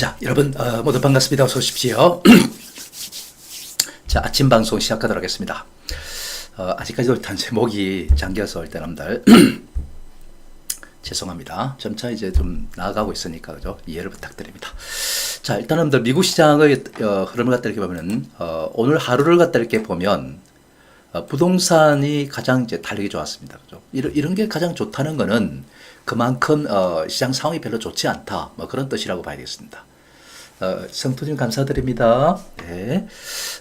자, 여러분 어, 모두 반갑습니다. 어서 오십시오. 자, 아침 방송 시작하도록 하겠습니다. 어, 아직까지도 제 목이 잠겨서 일단 여러분들 죄송합니다. 점차 이제 좀 나아가고 있으니까 그죠? 이해를 부탁드립니다. 자, 일단 여러분들 미국 시장의 어, 흐름을 갖다 이렇게 보면은 어, 오늘 하루를 갖다 이렇게 보면 어, 부동산이 가장 이제 달리기 좋았습니다. 그죠? 이런, 이런 게 가장 좋다는 거는 그만큼 어, 시장 상황이 별로 좋지 않다. 뭐 그런 뜻이라고 봐야 되겠습니다. 어, 성토님 감사드립니다. 네.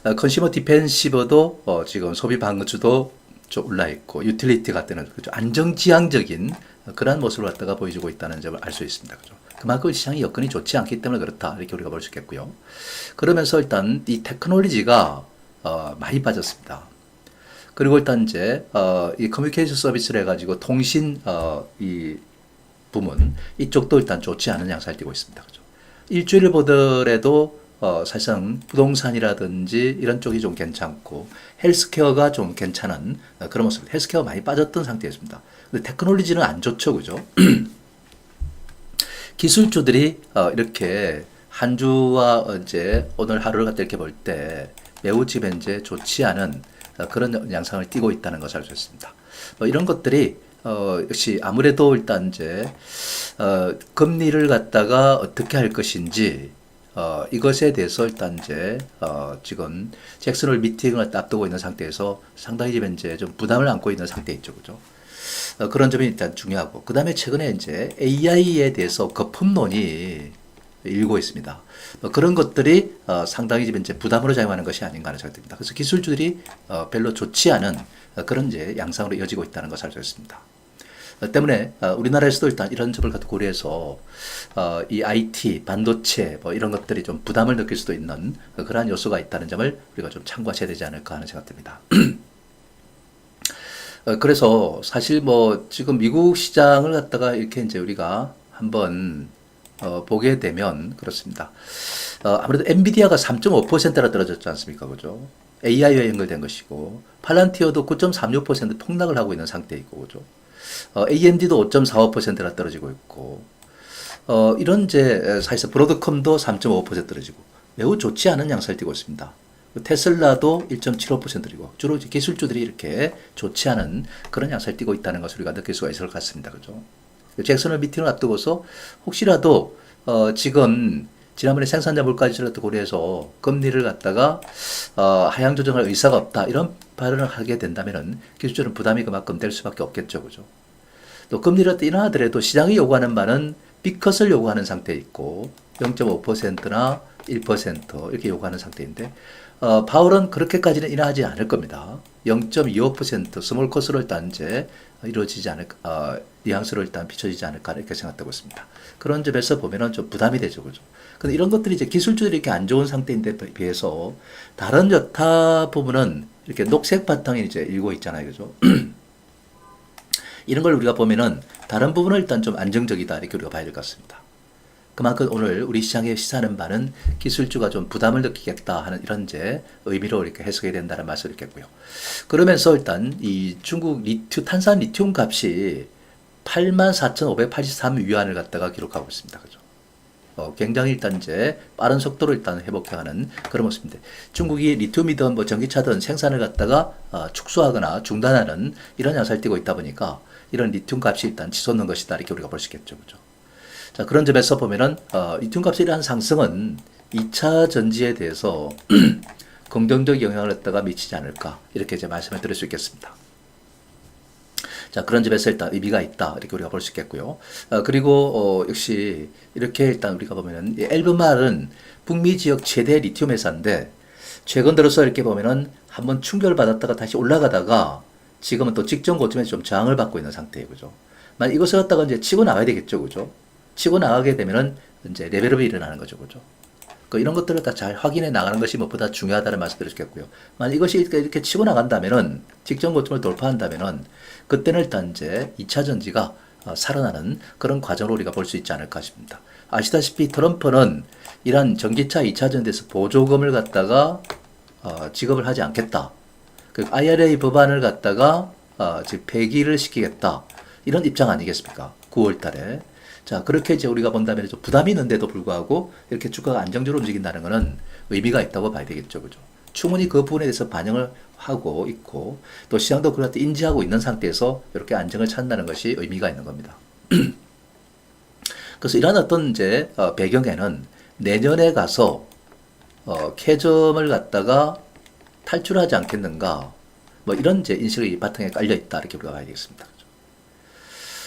어, 컨슈머 디펜시브도 어, 지금 소비 방어주도 좀 올라 있고 유틸리티 같은? 안정지향적인 그러한 모습을 갖다가 보여주고 있다는 점을 알 수 있습니다. 그죠? 그만큼 시장이 여건이 좋지 않기 때문에 그렇다 이렇게 우리가 볼 수 있겠고요. 그러면서 일단 이 테크놀로지가 어, 많이 빠졌습니다. 그리고 일단 이제 어, 이 커뮤니케이션 서비스를 해가지고 통신 어, 이 부문 이쪽도 일단 좋지 않은 양상을 띠고 있습니다. 그죠? 일주일 보더라도 어, 사실상 부동산이라든지 이런 쪽이 좀 괜찮고 헬스케어가 좀 괜찮은 어, 그런 모습. 헬스케어 많이 빠졌던 상태였습니다. 근데 테크놀로지는 안 좋죠, 그죠? 기술주들이 어, 이렇게 한 주와 이제 오늘 하루를 갖다 이렇게 볼 때 매우 지금 현재 좋지 않은 어, 그런 양상을 띠고 있다는 것을 알 수 있습니다. 뭐 이런 것들이 어, 역시 아무래도 일단 이제 어, 금리를 갖다가 어떻게 할 것인지 어, 이것에 대해서 일단 이제 어, 지금 잭슨홀 미팅을 앞두고 있는 상태에서 상당히 지금 이제 좀 부담을 안고 있는 상태 있죠, 그죠? 어, 그런 점이 일단 중요하고 그 다음에 최근에 이제 AI에 대해서 거품론이 일고 있습니다. 뭐 그런 것들이 어, 상당히 이제 부담으로 작용하는 것이 아닌가 하는 생각이 듭니다. 그래서 기술주들이 어, 별로 좋지 않은 어, 그런 이제 양상으로 이어지고 있다는 것을 알 수 있습니다. 어, 때문에 어, 우리나라에서도 일단 이런 점을 고려해서 어, 이 IT, 반도체 뭐 이런 것들이 좀 부담을 느낄 수도 있는 어, 그러한 요소가 있다는 점을 우리가 좀 참고하셔야 되지 않을까 하는 생각 듭니다. 어, 그래서 사실 뭐 지금 미국 시장을 갖다가 이렇게 이제 우리가 한번 어, 보게 되면 그렇습니다. 어, 아무래도 엔비디아가 3.5%나 떨어졌지 않습니까? 그죠? AI와 연결된 것이고 팔란티어도 9.36% 폭락을 하고 있는 상태이고 그죠? 어, AMD도 5.45%나 떨어지고 있고 어, 이런 이제 사실상 브로드컴도 3.5% 떨어지고 매우 좋지 않은 양상을 띠고 있습니다. 테슬라도 1.75%이고 주로 기술주들이 이렇게 좋지 않은 그런 양상을 띠고 있다는 것을 우리가 느낄 수가 있을 것 같습니다. 그죠? 잭슨홀 미팅을 앞두고서 혹시라도 어, 지금 지난번에 생산자 물가 지수를 고려해서 금리를 갖다가 어, 하향 조정할 의사가 없다 이런 발언을 하게 된다면은 기술적으로 부담이 그만큼 될 수밖에 없겠죠, 그죠? 또 금리를 인하하더라도 시장이 요구하는 바는 B컷을 요구하는 상태에 있고 0.5%나 1% 이렇게 요구하는 상태인데 어, 파월은 그렇게까지는 인하하지 않을 겁니다. 0.25% 스몰 컷으로 일단 이제 이루어지지 않을 어, 뉘앙스로 일단 비춰지지 않을까 이렇게 생각하고 있습니다. 그런 점에서 보면은 좀 부담이 되죠, 그죠? 근데 이런 것들이 이제 기술주들이 이렇게 안 좋은 상태인데 비해서 다른 여타 부분은 이렇게 녹색 바탕이 이제 일고 있잖아요, 그죠? 이런 걸 우리가 보면은 다른 부분은 일단 좀 안정적이다 이렇게 우리가 봐야 될 것 같습니다. 그만큼 오늘 우리 시장에 시사하는 바는 기술주가 좀 부담을 느끼겠다 하는 이런 이제 의미로 이렇게 해석이 된다는 말씀을 드리겠고요. 그러면서 일단 이 중국 리튬, 탄산 리튬 값이 84,583 위안을 갖다가 기록하고 있습니다. 그죠? 어, 굉장히 일단 이제 빠른 속도로 일단 회복해가는 그런 모습인데 중국이 리튬이든 뭐 전기차든 생산을 갖다가 어, 축소하거나 중단하는 이런 양상을 띠고 있다 보니까 이런 리튬 값이 일단 치솟는 것이다 이렇게 우리가 볼 수 있겠죠, 그죠? 자 그런 점에서 보면은 어, 리튬 값에 대한 상승은 2차 전지에 대해서 긍정적 영향을 갖다가 미치지 않을까 이렇게 이제 말씀을 드릴 수 있겠습니다. 자, 그런 점에서 일단 의미가 있다. 이렇게 우리가 볼 수 있겠고요. 어, 그리고, 어, 역시, 이렇게 일단 우리가 보면은, 이 엘브말은 북미 지역 최대 리튬 회사인데, 최근 들어서 이렇게 보면은, 한번 충격을 받았다가 다시 올라가다가, 지금은 또 직전 고점에 좀 저항을 받고 있는 상태예요. 그죠? 만약 이것을 갖다가 이제 치고 나가야 되겠죠. 그죠? 치고 나가게 되면은, 이제 레벨업이 일어나는 거죠. 그죠? 그 이런 것들을 다 잘 확인해 나가는 것이 무엇보다 중요하다는 말씀을 드리겠고요. 만약 이것이 이렇게, 치고 나간다면은, 직전 고점을 돌파한다면은, 그때는 일단 이제 2차 전지가 어, 살아나는 그런 과정으로 우리가 볼 수 있지 않을까 싶습니다. 아시다시피 트럼프는 이런 전기차 2차 전지에서 보조금을 갖다가 어, 지급을 하지 않겠다. 그 IRA 법안을 갖다가 어, 즉 폐기를 시키겠다. 이런 입장 아니겠습니까? 9월 달에. 자, 그렇게 이제 우리가 본다면 좀 부담이 있는데도 불구하고 이렇게 주가가 안정적으로 움직인다는 것은 의미가 있다고 봐야 되겠죠. 그죠? 충분히 그 부분에 대해서 반영을 하고 있고 또 시장도 그렇게 인지하고 있는 상태에서 이렇게 안정을 찾는다는 것이 의미가 있는 겁니다. 그래서 이러한 어떤 이제 어, 배경에는 내년에 가서 어, 캐점을 갖다가 탈출하지 않겠는가 뭐 이런 이제 인식이 바탕에 깔려 있다 이렇게 우리가 봐야 되겠습니다. 그죠?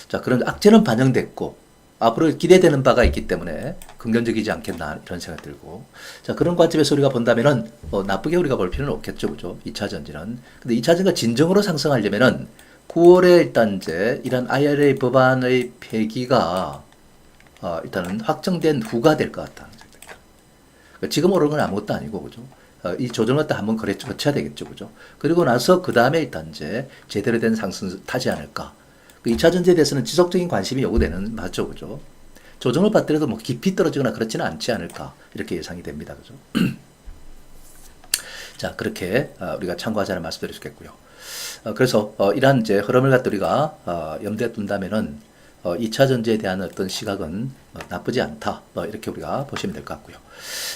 자 그런 악재는 반영됐고 앞으로 기대되는 바가 있기 때문에 긍정적이지 않겠나 이런 생각 들고. 자 그런 관점에서 우리가 본다면은 뭐 나쁘게 우리가 볼 필요는 없겠죠. 그죠? 2차 전지는. 근데 2차 전지가 진정으로 상승하려면은 9월에 일단 이제 이런 IRA 법안의 폐기가 어, 일단은 확정된 후가 될 것 같다는 생각입니다. 그러니까 지금 오른 건 아무것도 아니고 그죠? 어, 이 조정을 또 한번 거쳐야 되겠죠. 그죠? 그리고 나서 그 다음에 일단 이제 제대로 된 상승 타지 않을까 그 2차 전지에 대해서는 지속적인 관심이 요구되는 맞죠, 그죠? 조정을 받더라도 뭐 깊이 떨어지거나 그렇지는 않지 않을까 이렇게 예상이 됩니다, 그죠? 자 그렇게 어, 우리가 참고하자는 있겠고요. 어, 그래서 어, 이러한 이제 흐름을 갖다 우리가 어, 염두에 둔다면은 어, 2차 전지에 대한 어떤 시각은 어, 나쁘지 않다. 뭐 이렇게 우리가 보시면 될 것 같고요.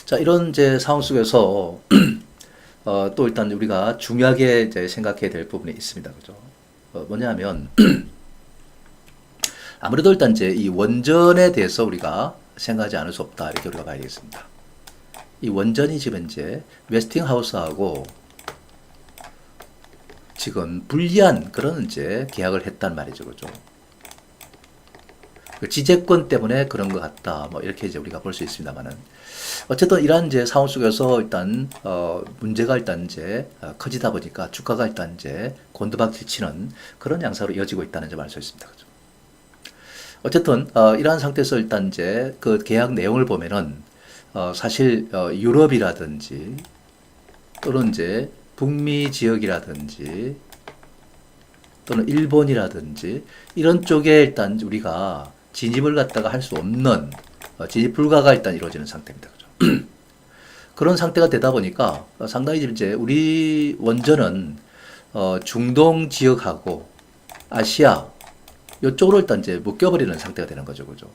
자 이런 이제 상황 속에서 어, 또 일단 우리가 중요하게 이제 생각해야 될 부분이 있습니다, 그죠? 어, 뭐냐면 아무래도 일단 이제 이 원전에 대해서 우리가 생각하지 않을 수 없다 이렇게 우리가 봐야 되겠습니다. 이 원전이 지금 이제 웨스팅하우스하고 지금 불리한 그런 이제 계약을 했단 말이죠, 그죠? 그 지재권 때문에 그런 것 같다. 뭐 이렇게 이제 우리가 볼 수 있습니다만은 어쨌든 이러한 이제 상황 속에서 일단 어 문제가 일단 이제 어, 커지다 보니까 주가가 일단 이제 곤두박질 치는 그런 양상으로 이어지고 있다는 점을 알 수 있습니다. 그죠? 어쨌든 어, 이러한 상태에서 일단 이제 그 계약 내용을 보면은 어, 사실 어, 유럽이라든지 또는 이제 북미 지역이라든지 또는 일본이라든지 이런 쪽에 일단 우리가 진입을 갖다가 할 수 없는 어, 진입 불가가 일단 이루어지는 상태입니다. 그죠? 그런 상태가 되다 보니까 어, 상당히 이제 우리 원전은 어, 중동 지역하고 아시아 이쪽으로 일단 이제 묶여버리는 상태가 되는 거죠, 그죠?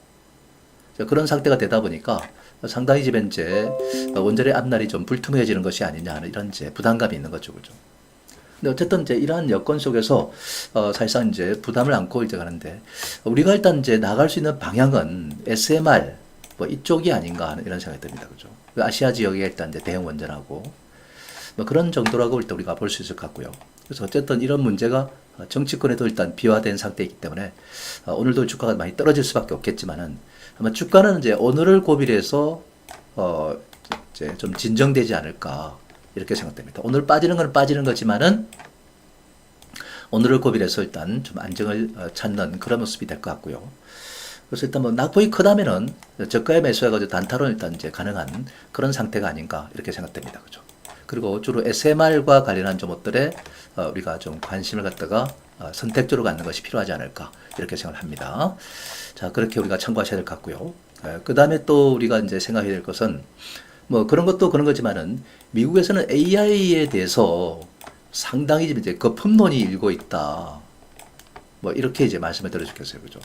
자, 그런 상태가 되다 보니까 상당히 지금 이제 원전의 앞날이 좀 불투명해지는 것이 아니냐 하는 이런 이제 부담감이 있는 거죠, 그죠? 근데 어쨌든 이제 이러한 여건 속에서 어, 사실상 이제 부담을 안고 이제 가는데 우리가 일단 이제 나갈 수 있는 방향은 SMR 뭐 이쪽이 아닌가 하는 이런 생각이 듭니다, 그죠? 그 아시아 지역에 일단 이제 대형 원전하고 뭐 그런 정도라고 일단 우리가 볼 수 있을 것 같고요. 그래서 어쨌든 이런 문제가 정치권에도 일단 비화된 상태이기 때문에 어, 오늘도 주가가 많이 떨어질 수밖에 없겠지만은 아마 주가는 이제 오늘을 고비해서 어 이제 좀 진정되지 않을까 이렇게 생각됩니다. 오늘 빠지는 건 빠지는 거지만은 오늘을 고비해서 일단 좀 안정을 어, 찾는 그런 모습이 될 것 같고요. 그래서 일단 뭐 낙폭이 크다면은 저가에 매수해가지고 단타로 일단 이제 가능한 그런 상태가 아닌가 이렇게 생각됩니다. 그죠? 그리고 주로 SMR과 관련한 종목들에 어, 우리가 좀 관심을 갖다가 어, 선택적으로 갖는 것이 필요하지 않을까 이렇게 생각을 합니다. 자 그렇게 우리가 참고하셔야 될 것 같고요. 그 다음에 또 우리가 이제 생각해야 될 것은 뭐 그런 것도 그런 거지만은 미국에서는 AI에 대해서 상당히 이제 거품론이 일고 있다. 뭐 이렇게 이제 말씀을 드려주겠어요, 그죠?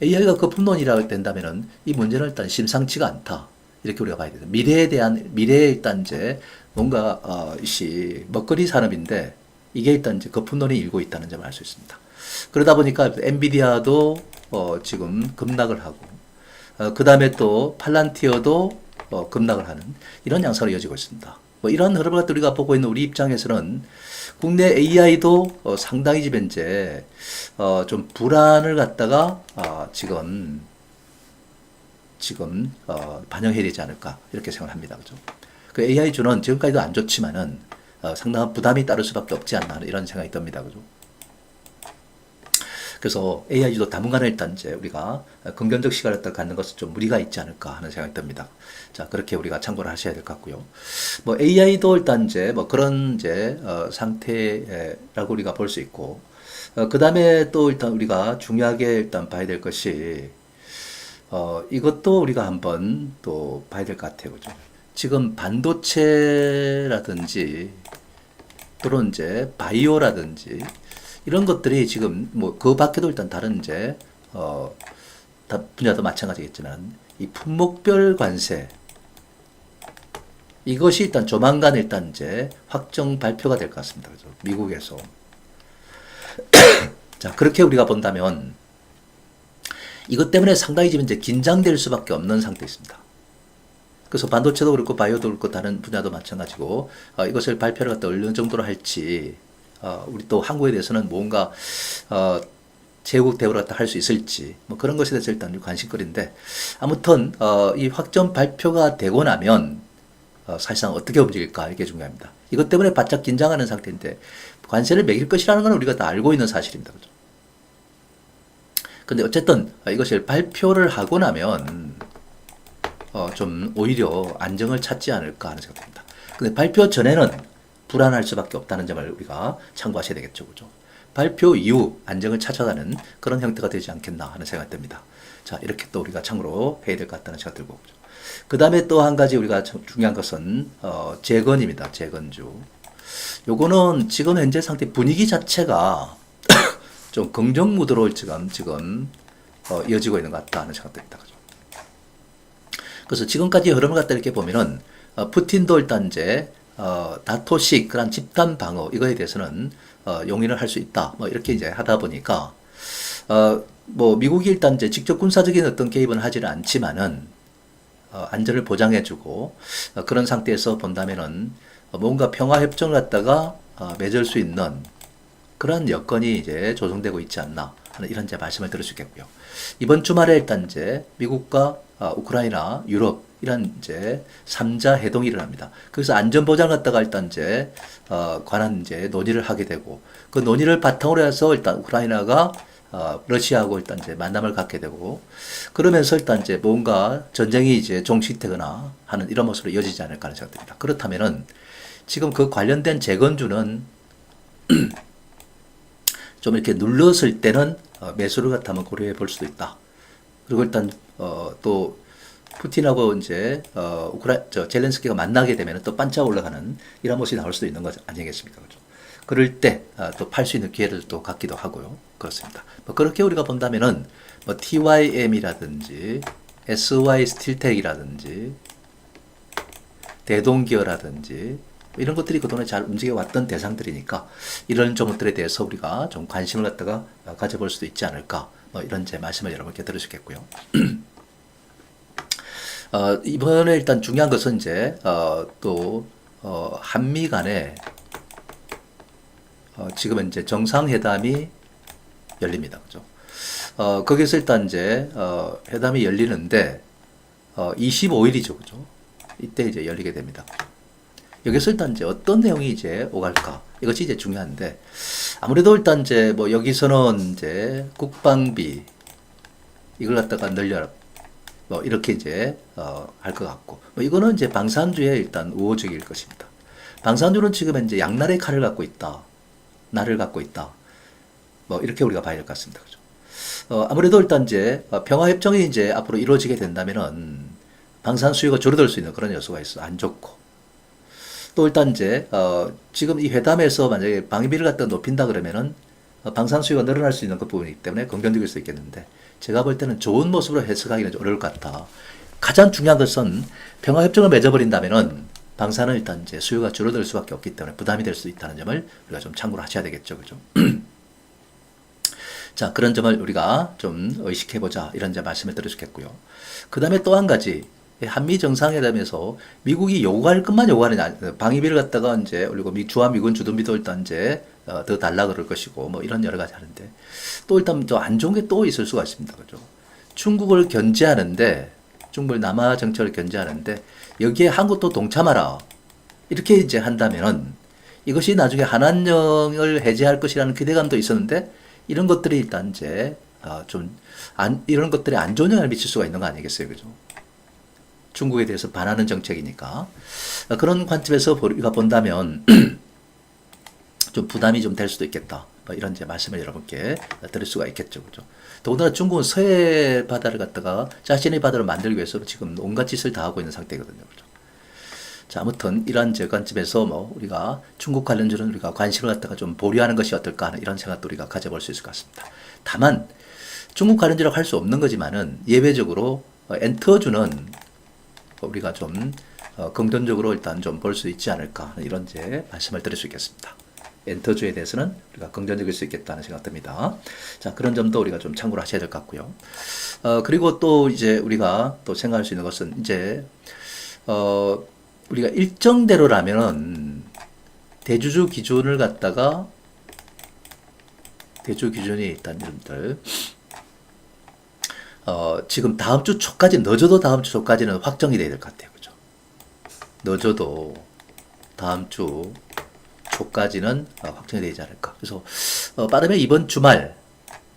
AI가 거품론이라 된다면은 이 문제는 일단 심상치가 않다. 이렇게 우리가 봐야 돼요. 미래에 대한 미래에 일단 이제 뭔가 어, 이 먹거리 산업인데 이게 일단 이제 거품론이 일고 있다는 점을 알 수 있습니다. 그러다 보니까 엔비디아도 어, 지금 급락을 하고 어, 그 다음에 또 팔란티어도 어, 급락을 하는 이런 양상으로 이어지고 있습니다. 뭐 이런 흐름을 우리가 보고 있는 우리 입장에서는 국내 AI도 어, 상당히 지금 이제 어, 좀 불안을 갖다가 어, 지금 지금 어, 반영해야 되지 않을까 이렇게 생각을 합니다. 그죠? 그 AI 주는 지금까지도 안 좋지만은 어, 상당한 부담이 따를 수밖에 없지 않나 이런 생각이 듭니다. 그죠? 그래서 AI도 당분간은 일단 이제 우리가 긍정적 시각을 갖는 것은 좀 무리가 있지 않을까 하는 생각이 듭니다. 자, 그렇게 우리가 참고를 하셔야 될 것 같고요. 뭐 AI도 일단 이제 뭐 그런 이제 어, 상태라고 우리가 볼 수 있고, 어, 그 다음에 또 일단 우리가 중요하게 일단 봐야 될 것이, 어, 이것도 우리가 한번 또 봐야 될 것 같아요. 그죠? 지금 반도체라든지, 또는 이제 바이오라든지, 이런 것들이 지금 뭐 그 밖에도 일단 다른 이제 어, 다 분야도 마찬가지겠지만 이 품목별 관세 이것이 일단 조만간 일단 이제 확정 발표가 될 것 같습니다. 그죠? 미국에서 자 그렇게 우리가 본다면 이것 때문에 상당히 지금 이제 긴장될 수밖에 없는 상태에 있습니다. 그래서 반도체도 그렇고 바이오도 그렇고 다른 분야도 마찬가지고 어, 이것을 발표를 갖다 어느 정도로 할지 어, 우리 또 한국에 대해서는 뭔가 어, 제국 대우를 갖다 할 수 있을지 뭐 그런 것에 대해서 일단 관심거리인데 아무튼 어, 이 확정 발표가 되고 나면 어, 사실상 어떻게 움직일까 이게 중요합니다. 이것 때문에 바짝 긴장하는 상태인데 관세를 매길 것이라는 건 우리가 다 알고 있는 사실입니다. 그죠? 근데 어쨌든 이것을 발표를 하고 나면 어, 좀 오히려 안정을 찾지 않을까 하는 생각입니다. 근데 발표 전에는 불안할 수밖에 없다는 점을 우리가 참고하셔야 되겠죠. 그죠? 발표 이후 안정을 찾아가는 그런 형태가 되지 않겠나 하는 생각이 듭니다. 자, 이렇게 또 우리가 참고로 해야 될 것 같다는 생각 들고. 그 다음에 또 한 가지 우리가 참 중요한 것은, 어, 재건입니다. 재건주. 요거는 지금 현재 상태 분위기 자체가 좀 긍정 무드로 지금, 지금, 어, 이어지고 있는 것 같다 하는 생각 듭니다. 그래서 지금까지 흐름을 갖다 이렇게 보면은 어, 푸틴도 일단 이제 어, 나토식 그런 집단 방어 이거에 대해서는 어, 용인을 할 수 있다. 뭐 이렇게 이제 하다 보니까 어, 뭐 미국이 일단 이제 직접 군사적인 어떤 개입은 하지는 않지만은 어, 안전을 보장해주고 어, 그런 상태에서 본다면은 어, 뭔가 평화 협정을 갖다가 어, 맺을 수 있는 그런 여건이 이제 조성되고 있지 않나 하는 이런 이제 말씀을 드릴 수 있겠고요. 이번 주말에 일단 이제 미국과 어, 우크라이나, 유럽 이런 이제 3자 해동이 일어납니다. 그래서 안전 보장 갖다가 일단 이제 어, 관한 이제 논의를 하게 되고 그 논의를 바탕으로 해서 일단 우크라이나가 어, 러시아하고 일단 이제 만남을 갖게 되고 그러면서 일단 이제 뭔가 전쟁이 이제 종식되거나 하는 이런 모습으로 이어지지 않을까 하는 생각됩니다. 그렇다면은 지금 그 관련된 재건주는 좀 이렇게 눌렀을 때는 어, 매수를 한번 고려해 볼 수도 있다. 그리고 일단 어, 또 푸틴하고 이제 어, 우크라 저 젤렌스키가 만나게 되면 또 반짝 올라가는 이런 모습이 나올 수도 있는 거 아니겠습니까? 그죠? 그럴 때 또 팔 수 있는 기회를 또 갖기도 하고요. 그렇습니다. 뭐 그렇게 우리가 본다면은 뭐 TYM이라든지 SY 스틸텍이라든지 대동기어라든지 이런 것들이 그동안에 잘 움직여왔던 대상들이니까 이런 종목들에 대해서 우리가 좀 관심을 갖다가 가져볼 수도 있지 않을까 뭐 이런 제 말씀을 여러분께 들으시겠고요. 어, 이번에 일단 중요한 것은 이제 어, 또 어, 한미 간에 어, 지금은 이제 정상회담이 열립니다. 그죠? 어, 거기서 일단 이제 어, 회담이 열리는데 어, 25일이죠. 그죠? 이때 이제 열리게 됩니다. 여기서 일단 이제 어떤 내용이 이제 오갈까? 이것이 이제 중요한데, 아무래도 일단 이제 뭐 여기서는 이제 국방비, 이걸 갖다가 늘려라. 뭐 이렇게 이제, 어, 할 것 같고, 뭐 이거는 이제 방산주의 일단 우호적일 것입니다. 방산주는 지금 이제 양날의 칼을 갖고 있다. 날을 갖고 있다. 뭐 이렇게 우리가 봐야 될 것 같습니다. 그죠? 어, 아무래도 일단 이제 어, 평화협정이 이제 앞으로 이루어지게 된다면은 방산 수요가 줄어들 수 있는 그런 요소가 있어. 안 좋고. 또 일단 이제 어, 지금 이 회담에서 만약에 방위비를 갖다 높인다 그러면은 어, 방산 수요가 늘어날 수 있는 그 부분이기 때문에 긍정적일 수 있겠는데 제가 볼 때는 좋은 모습으로 해석하기는 좀 어려울 것 같다. 가장 중요한 것은 평화 협정을 맺어버린다면은 방산은 일단 이제 수요가 줄어들 수밖에 없기 때문에 부담이 될 수 있다는 점을 우리가 좀 참고를 하셔야 되겠죠, 그죠? 자, 그런 점을 우리가 좀 의식해 보자. 이런 이제 말씀을 드려주겠고요. 그 다음에 또 한 가지. 한미 정상회담에서 미국이 요구할 것만 요구하는 아니- 방위비를 갖다가 이제 올리고 미 주한 미군 주둔비도 일단 이제 어, 더 달라 그럴 것이고 뭐 이런 여러 가지 하는데 또 일단 또 안 좋은 게 또 있을 수가 있습니다. 그죠? 중국을 견제하는데 중국을 남아 정책을 견제하는데 여기에 한국도 동참하라. 이렇게 이제 한다면은 이것이 나중에 한한령을 해제할 것이라는 기대감도 있었는데 이런 것들이 일단 이제 어, 좀 안, 이런 것들이 안 좋은 영향을 미칠 수가 있는 거 아니겠어요, 그죠? 중국에 대해서 반하는 정책이니까 어, 그런 관점에서 우리가 본다면 좀 부담이 좀 될 수도 있겠다. 뭐 이런 이제 말씀을 여러분께 드릴 수가 있겠죠, 그죠? 더군다나 중국은 서해 바다를 갖다가 자신의 바다로 만들기 위해서 지금 온갖 짓을 다 하고 있는 상태거든요, 그죠? 자, 아무튼 이러한 제 관점에서 뭐 우리가 중국 관련주는 우리가 관심을 갖다가 좀 보류하는 것이 어떨까 하는 이런 생각도 우리가 가져볼 수 있을 것 같습니다. 다만 중국 관련주라고 할 수 없는 거지만은 예외적으로 어, 엔터주는 우리가 좀 어, 긍정적으로 일단 좀 볼 수 있지 않을까 이런 이제 말씀을 드릴 수 있겠습니다. 엔터주에 대해서는 우리가 긍정적일 수 있겠다는 생각 듭니다. 자 그런 점도 우리가 좀 참고를 하셔야 될 것 같고요. 어, 그리고 또 이제 우리가 또 생각할 수 있는 것은 이제 어, 우리가 일정대로라면은 대주주 기준을 갖다가 대주 기준이 일단 여러분들 어, 지금 다음 주 초까지 늦어도 다음 주 초까지는 확정이 돼야 될 것 같아요. 그죠? 늦어도 다음 주 초까지는 어, 확정이 되지 않을까. 그래서 어, 빠르면 이번 주말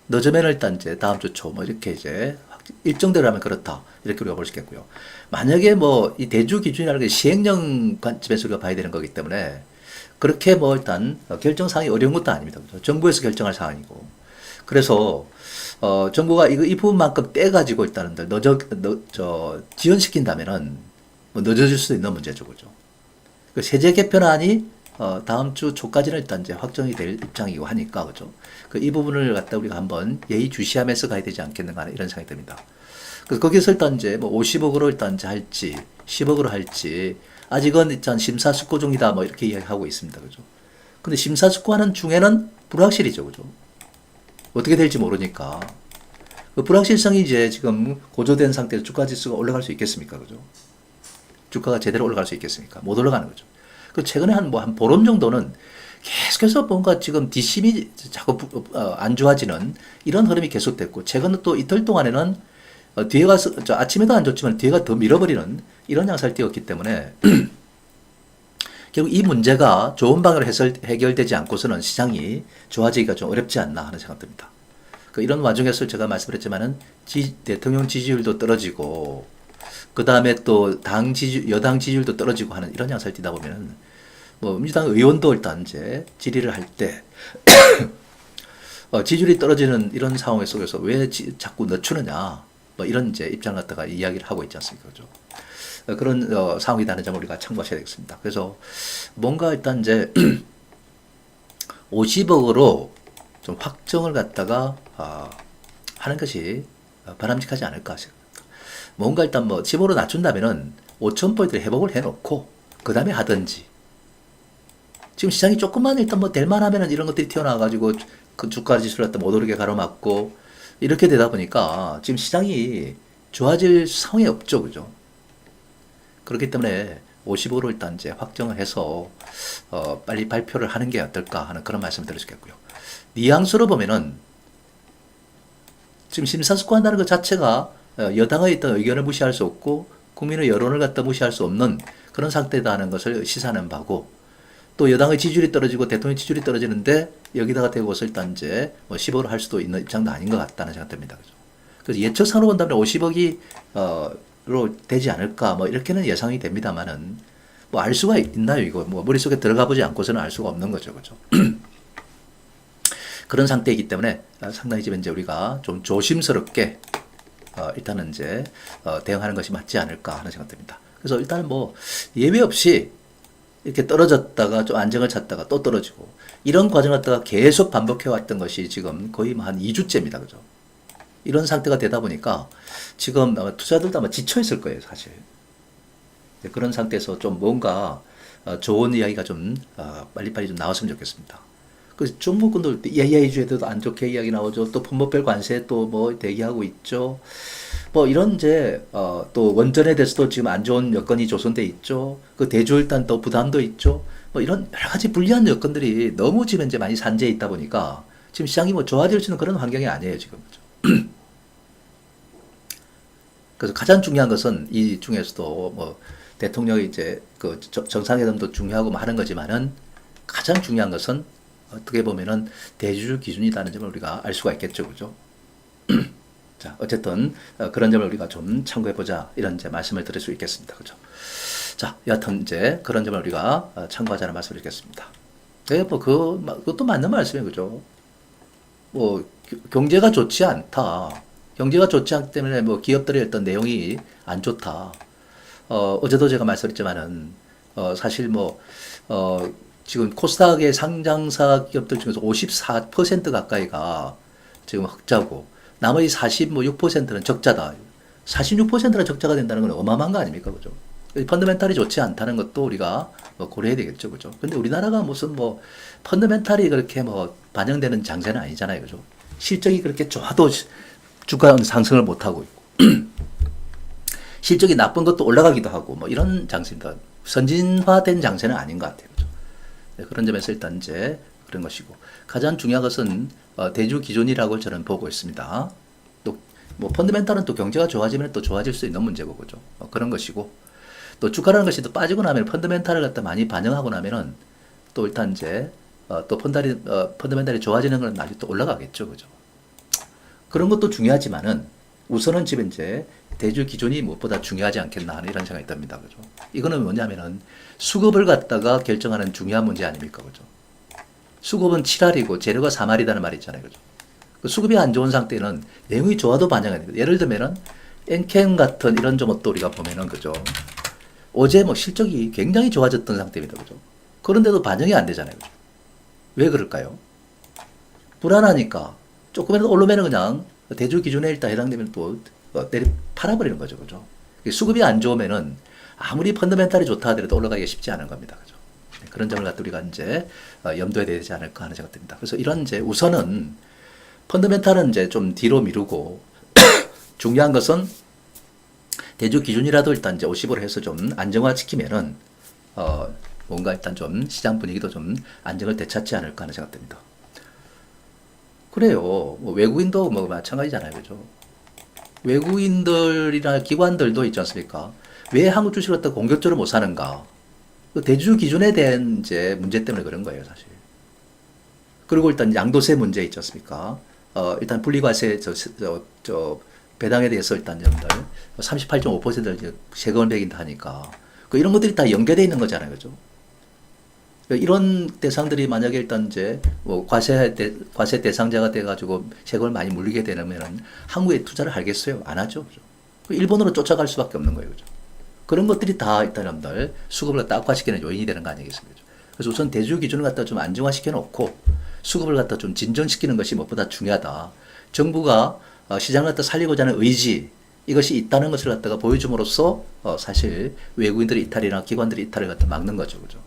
늦으면 일단 이제 다음 주 초 뭐 이렇게 이제 확- 일정대로 하면 그렇다 이렇게 우리가 볼 수 있겠고요. 만약에 뭐 이 대주 기준이라는 게 시행령 관점에서 우리가 봐야 되는 거기 때문에 그렇게 뭐 일단 어, 결정 사항이 어려운 것도 아닙니다. 그죠? 정부에서 결정할 사항이고 그래서 어, 정부가 이거 이 부분만큼 떼가지고 일단은 늦어 늦, 저 지연시킨다면은 뭐 늦어질 수도 있는 문제죠, 그죠? 그 세제 개편안이 어, 다음 주 초까지는 일단 이제 확정이 될 입장이고 하니까 그죠? 그 이 부분을 갖다 우리가 한번 예의 주시하면서 가야 되지 않겠는가 이런 생각이 듭니다. 그래서 거기서 일단 이제 뭐 50억으로 일단 이제 할지 10억으로 할지 아직은 일단 심사숙고 중이다 뭐 이렇게 이야기하고 있습니다, 그죠? 근데 심사숙고하는 중에는 불확실이죠, 그죠? 어떻게 될지 모르니까 그 불확실성이 이제 지금 고조된 상태에서 주가 지수가 올라갈 수 있겠습니까, 그죠? 주가가 제대로 올라갈 수 있겠습니까? 못 올라가는 거죠. 그 최근에 한 뭐한 보름 정도는 계속해서 뭔가 지금 뒷심이 자꾸 부- 어, 안 좋아지는 이런 흐름이 계속됐고 최근 또 이틀 동안에는 어, 뒤에가 스- 저 아침에도 안 좋지만 뒤에가 더 밀어버리는 이런 양상을 띄었기 때문에 결국 이 문제가 좋은 방향으로 해설, 해결되지 않고서는 시장이 좋아지기가 좀 어렵지 않나 하는 생각 듭니다. 그 이런 와중에서 제가 말씀드렸지만은 지- 대통령 지지율도 떨어지고 그 다음에 또 당 지지 여당 지지율도 떨어지고 하는 이런 양상을 띠다 보면은 뭐 민주당 의원도 일단 이제 질의를 할 때 어, 지지율이 떨어지는 이런 상황 속에서 왜 지- 자꾸 늦추느냐 뭐 이런 이제 입장을 갖다가 이야기를 하고 있지 않습니까, 그죠? 어, 그런 어, 상황이라는 점을 우리가 참고하셔야 되겠습니다. 그래서 뭔가 일단 이제 50억으로 좀 확정을 갖다가 아, 하는 것이 어, 바람직하지 않을까 싶습니다. 뭔가 일단 뭐 15로 낮춘다면은 5천 포인트를 회복을 해놓고 그 다음에 하든지 지금 시장이 조금만 일단 뭐 될만하면은 이런 것들이 튀어나와가지고 그 주가 지수를 갖다 못 오르게 가로막고 이렇게 되다 보니까 지금 시장이 좋아질 상황이 없죠, 그죠? 그렇기 때문에 55로 일단 이제 확정을 해서 어, 빨리 발표를 하는 게 어떨까 하는 그런 말씀을 드릴 수 있겠고요. 뉘앙스로 보면은 지금 심사숙고한다는 것 자체가 어, 여당의 어떤 의견을 무시할 수 없고 국민의 여론을 갖다 무시할 수 없는 그런 상태다는 것을 시사하는 바고 또 여당의 지지율이 떨어지고 대통령 지지율이 떨어지는데 여기다가 대고서 일단 이제 뭐 10억을 할 수도 있는 입장도 아닌 것 같다는 생각됩니다. 그래서 예측상으로 본다면 50억이 어, 로 되지 않을까 뭐 이렇게는 예상이 됩니다만은 뭐 알 수가 있나요 이거? 뭐 머릿속에 들어가 보지 않고서는 알 수가 없는 거죠 그죠? 그런 상태이기 때문에 어, 상당히 지금 이제 우리가 좀 조심스럽게 어, 일단은 이제 어, 대응하는 것이 맞지 않을까 하는 생각됩니다. 그래서 일단은 뭐 예외 없이 이렇게 떨어졌다가 좀 안정을 찾다가 또 떨어지고 이런 과정을 갖다가 계속 반복해 왔던 것이 지금 거의 뭐한 2주째입니다 그죠 이런 상태가 되다 보니까 지금 아마 투자들도 아마 지쳐 있을 거예요, 사실. 네, 그런 상태에서 좀 뭔가 어, 좋은 이야기가 좀 어, 빨리빨리 좀 나왔으면 좋겠습니다. 그 중국분들 AI주에도 안 좋게 이야기 나오죠. 또 품목별 관세 또 뭐 대기하고 있죠. 뭐 이런 이제 어, 또 원전에 대해서도 지금 안 좋은 여건이 조성돼 있죠. 그 대주 일단 또 부담도 있죠. 뭐 이런 여러 가지 불리한 여건들이 너무 지금 이제 많이 산재해 있다 보니까 지금 시장이 뭐 좋아질 수 있는 그런 환경이 아니에요, 지금. 그래서 가장 중요한 것은 이 중에서도 뭐 대통령이 이제 그 저- 정상회담도 중요하고 뭐 하는 거지만은 가장 중요한 것은 어떻게 보면은 대주주 기준이라는 점을 우리가 알 수가 있겠죠, 그죠? 자, 어쨌든 어, 그런 점을 우리가 좀 참고해 보자 이런 이제 말씀을 드릴 수 있겠습니다, 그죠? 자, 여하튼 이제 그런 점을 우리가 어, 참고하자는 말씀을 드리겠습니다. 네, 뭐 그 그것도 맞는 말씀이에요, 그죠? 뭐 겨- 경제가 좋지 않다. 경제가 좋지 않기 때문에 뭐 기업들의 어떤 내용이 안 좋다. 어, 어제도 제가 말씀드렸지만은 어, 사실 뭐 어, 지금 코스닥의 상장사 기업들 중에서 54% 가까이가 지금 흑자고 나머지 46%는 적자다. 46%가 적자가 된다는 건 어마어마한 거 아닙니까? 그죠? 펀더멘탈이 좋지 않다는 것도 우리가 뭐 고려해야 되겠죠. 그죠? 근데 우리나라가 무슨 뭐 펀더멘탈이 그렇게 뭐 반영되는 장세는 아니잖아요. 그죠? 실적이 그렇게 좋아도 시- 주가는 상승을 못 하고 있고 실적이 나쁜 것도 올라가기도 하고 뭐 이런 장세입니다. 선진화된 장세는 아닌 것 같아요. 네, 그런 점에서 일단 이제 그런 것이고 가장 중요한 것은 어, 대주 기존이라고 저는 보고 있습니다. 또 뭐 펀드멘탈은 또 경제가 좋아지면 또 좋아질 수 있는 문제고 그죠. 어, 그런 것이고 또 주가라는 것이 또 빠지고 나면 펀드멘탈을 갖다 많이 반영하고 나면은 또 일단 이제 어, 또 펀달이 어, 펀드멘탈이 좋아지는 건 나중에 또 올라가겠죠, 그죠. 그런 것도 중요하지만은 우선은 지금 이제 대주 기존이 무엇보다 중요하지 않겠나 하는 이런 생각이 듭니다. 그죠? 이거는 뭐냐면은 수급을 갖다가 결정하는 중요한 문제 아닙니까? 그죠? 수급은 7할이고 재료가 3할이라는 말이 있잖아요. 그죠? 그 수급이 안 좋은 상태는 내용이 좋아도 반영이 됩니다. 예를 들면은 엔캠 같은 이런 종업도 우리가 보면은 그죠? 어제 뭐 실적이 굉장히 좋아졌던 상태입니다. 그죠? 그런데도 반영이 안 되잖아요. 그죠? 왜 그럴까요? 불안하니까 조금이라도 오르면 그냥 대주 기준에 일단 해당되면 또 어, 내리 팔아버리는 거죠, 그죠? 수급이 안 좋으면은 아무리 펀더멘탈이 좋다 하더라도 올라가기가 쉽지 않은 겁니다, 그죠? 네, 그런 점을 갖다 우리가 이제 어, 염두에 되지 않을까 하는 생각 듭니다. 그래서 이런 이제 우선은 펀더멘탈은 이제 좀 뒤로 미루고 중요한 것은 대주 기준이라도 일단 이제 50으로 해서 좀 안정화시키면은 어 뭔가 일단 좀 시장 분위기도 좀 안정을 되찾지 않을까 하는 생각 듭니다. 그래요. 뭐 외국인도 뭐 마찬가지잖아요. 그죠? 외국인들이나 기관들도 있지 않습니까? 왜 한국 주식을 갖다 공격적으로 못 사는가? 그 대주 기준에 대한 이제 문제 때문에 그런 거예요, 사실. 그리고 일단 양도세 문제 있지 않습니까? 어, 일단 분리과세 저, 저, 저 배당에 대해서 일단 여러분들 38.5%를 이제 세금을 매긴다 하니까 그 이런 것들이 다 연계되어 있는 거잖아요, 그죠? 그러니까 이런 대상들이 만약에 일단 이제 뭐 과세 대, 과세 대상자가 돼가지고 세금을 많이 물리게 되면은 한국에 투자를 하겠어요? 안 하죠, 그죠? 그 일본으로 쫓아갈 수밖에 없는 거예요, 그죠? 그런 것들이 다 일단 여러분들 수급을 갖다 악화시키는 요인이 되는 거 아니겠습니까? 그래서 우선 대주 기준을 갖다 좀 안정화시켜 놓고 수급을 갖다 좀 진전시키는 것이 무엇보다 중요하다. 정부가 어, 시장을 갖다 살리고자 하는 의지 이것이 있다는 것을 갖다가 보여줌으로써 어, 사실 외국인들의 이탈이나 기관들의 이탈을 갖다 막는 거죠, 그죠?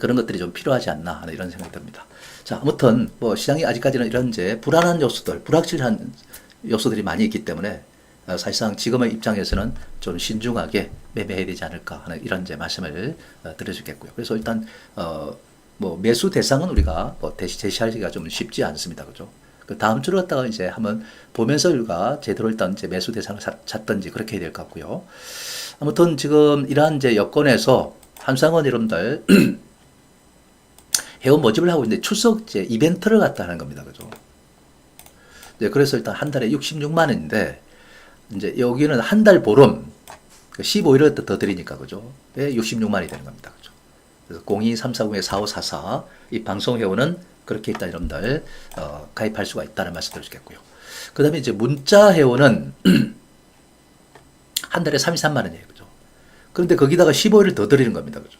그런 것들이 좀 필요하지 않나 하는 이런 생각이 듭니다. 자, 아무튼 뭐 시장이 아직까지는 이런 이제 불안한 요소들, 불확실한 요소들이 많이 있기 때문에 어, 사실상 지금의 입장에서는 좀 신중하게 매매해야 되지 않을까 하는 이런 이제 말씀을 어, 드려주겠고요. 그래서 일단 어, 뭐 매수 대상은 우리가 뭐 제시하기가 좀 쉽지 않습니다, 그죠? 그 다음 주를 갖다가 이제 한번 보면서 우리가 제대로 일단 이제 매수 대상을 찾- 찾든지 그렇게 해야 될 것 같고요. 아무튼 지금 이러한 이제 여건에서 한상원 여러분들 회원 모집을 하고 있는데 추석 이제 이벤트를 갖다 하는 겁니다. 그죠? 네, 그래서 일단 한 달에 66만 원인데 이제 여기는 한 달 보름 15일을 더 드리니까 그죠? 네, 66만이 되는 겁니다. 그죠? 그래서 02340-4544 이 방송 회원은 그렇게 일단 여러분들 어, 가입할 수가 있다는 말씀 드리겠고요. 그 다음에 이제 문자 회원은 한 달에 33만 원이에요. 그죠? 그런데 거기다가 15일을 더 드리는 겁니다. 그죠?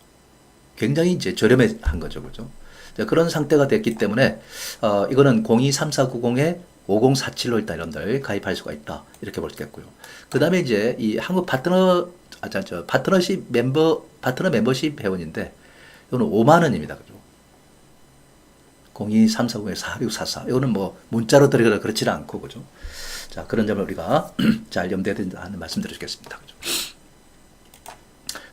굉장히 이제 저렴한 거죠. 그죠? 자, 그런 상태가 됐기 때문에, 어, 이거는 023490에 5047로 일단 여러분들 가입할 수가 있다. 이렇게 볼 수 있겠고요. 그 다음에 이제 이 한국 파트너, 아, 저, 저, 파트너십 멤버, 파트너 멤버십 회원인데, 이거는 5만 원입니다. 그죠? 023490에 4644. 이거는 뭐 문자로 드리거나 그렇지는 않고, 그죠? 자, 그런 점을 우리가 잘 염두에 둔다는 말씀 드리겠습니다. 그죠?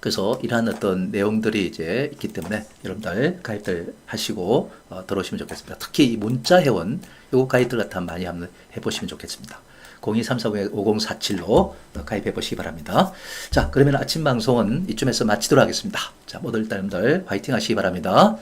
그래서 이러한 어떤 내용들이 이제 있기 때문에 여러분들 가입들 하시고 어, 들어오시면 좋겠습니다. 특히 이 문자 회원 요거 가입들 같은 거 많이 한번 해보시면 좋겠습니다. 02345047로 가입해 보시기 바랍니다. 자, 그러면 아침 방송은 이쯤에서 마치도록 하겠습니다. 자, 일단 여러분들 화이팅 하시기 바랍니다.